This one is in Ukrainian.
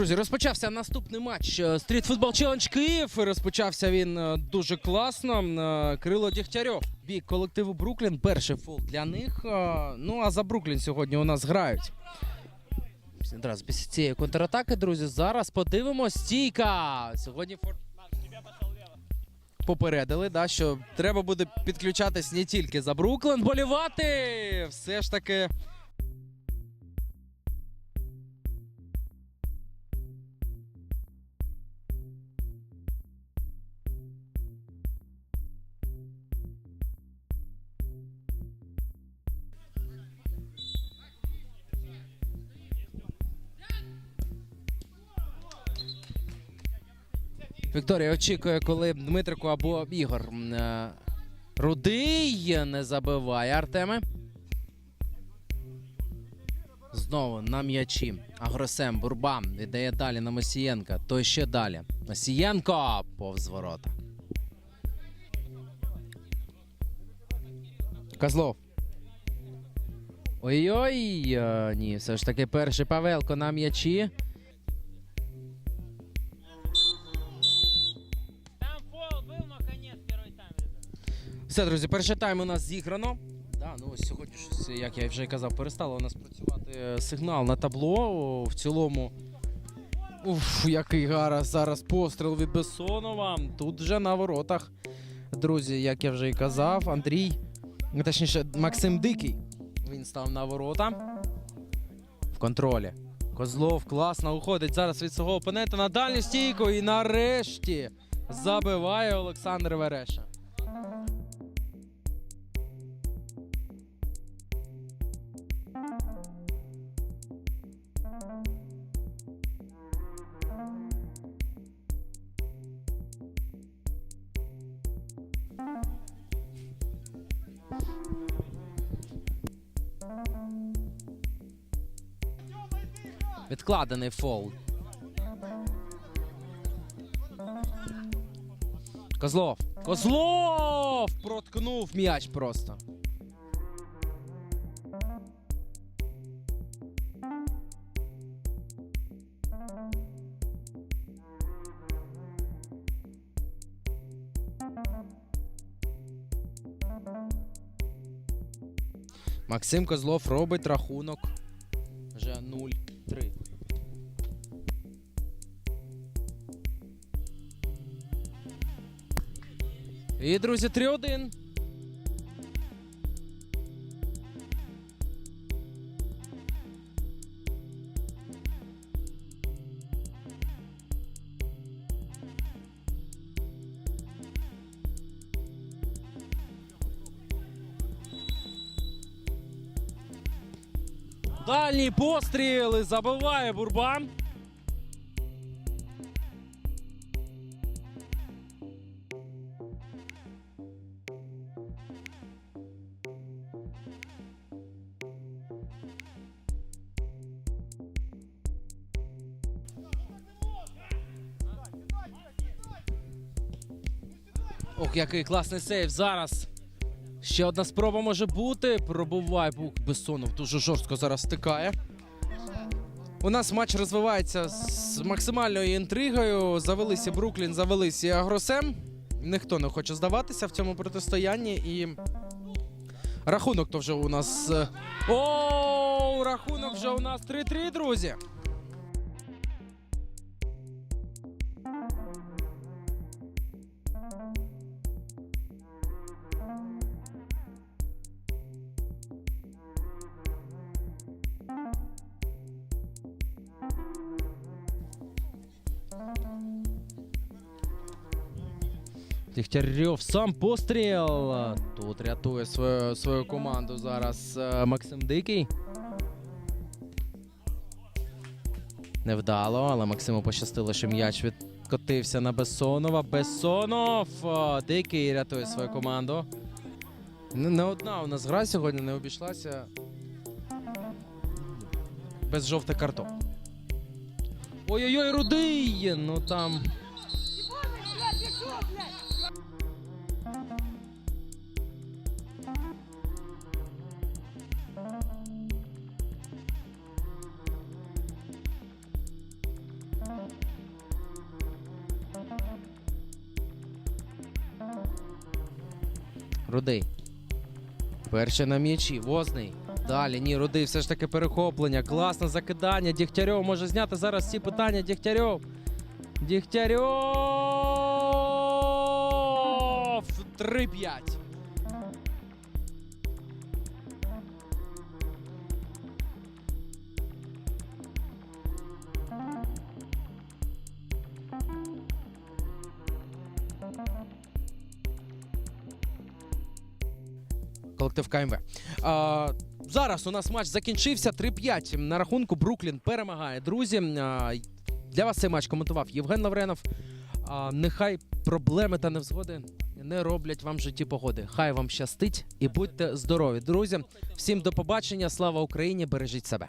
Друзі, розпочався наступний матч е, Street Football Challenge Київ. Розпочався він е, дуже класно. Е, Кирило Дігтярьов, бік колективу Бруклін. Перший фол для них. Ну а за Бруклін сьогодні у нас грають. Одразу після цієї контратаки, друзі, зараз подивимось. Стійка! Сьогодні фор... попередили, да, що треба буде підключатись не тільки за Бруклін, болівати. Все ж таки. Вікторія очікує, коли Дмитрику або Ігор е, Рудий не забиває Артеме. Знову на м'ячі. Агросем Бурбам віддає далі на Мосієнка. То ще далі. Мосієнко повз ворота. Козлов. Ой-ой. е, Ні, все ж таки перший Павелко на м'ячі. Все, друзі, перший тайм у нас зіграно. Да, ну ось сьогодні, щось, як я вже казав, перестало у нас працювати е, сигнал на табло. В цілому. Уф, який зараз зараз постріл від Бессонова. Тут вже на воротах. Друзі, як я вже і казав, Андрій, точніше, Максим Дикий. Він став на ворота. В контролі. Козлов класно уходить зараз від свого опонента на дальню стійку. І нарешті забиває Олександр Вереша. Відкладений фол. Козлов. Козлов! Проткнув м'яч просто. Максим Козлов робить рахунок. Вже 0-3. І, друзі, 3-1. Дальній постріл і забиває Бурбан. Ох, який класний сейв зараз. Ще одна спроба може бути. Пробуває Бук Бессонов дуже жорстко зараз стикає. У нас матч розвивається з максимальною інтригою. Завелися Бруклін, завелися Агросем. Ніхто не хоче здаватися в цьому протистоянні. І рахунок то вже у нас. е, О, рахунок вже у нас 3-3, друзі. Дігтярьов сам постріл. Тут рятує свою, свою команду зараз е, Максим Дикий. Невдало, але Максиму пощастило, що м'яч відкотився на Бессонова. Бессонов! е, Дикий рятує свою команду. Не, не одна у нас гра сьогодні не обійшлася без жовтих карток. Ой-ой-ой, рудий! Ну там. Рудий. Перший на м'ячі. Возний. Далі, ні, Рудий, все ж таки перехоплення. Класне закидання. Дігтярьов може зняти зараз ці питання. Дігтярьов. Дігтярьов! 3-5. Колектив КМВ. А, зараз у нас матч закінчився. 3-5 на рахунку. Бруклін перемагає. Друзі, для вас цей матч коментував Євген Лавренов. А, нехай проблеми та невзгоди не роблять вам в житті погоди. Хай вам щастить і будьте здорові. Друзі, всім до побачення. Слава Україні! Бережіть себе.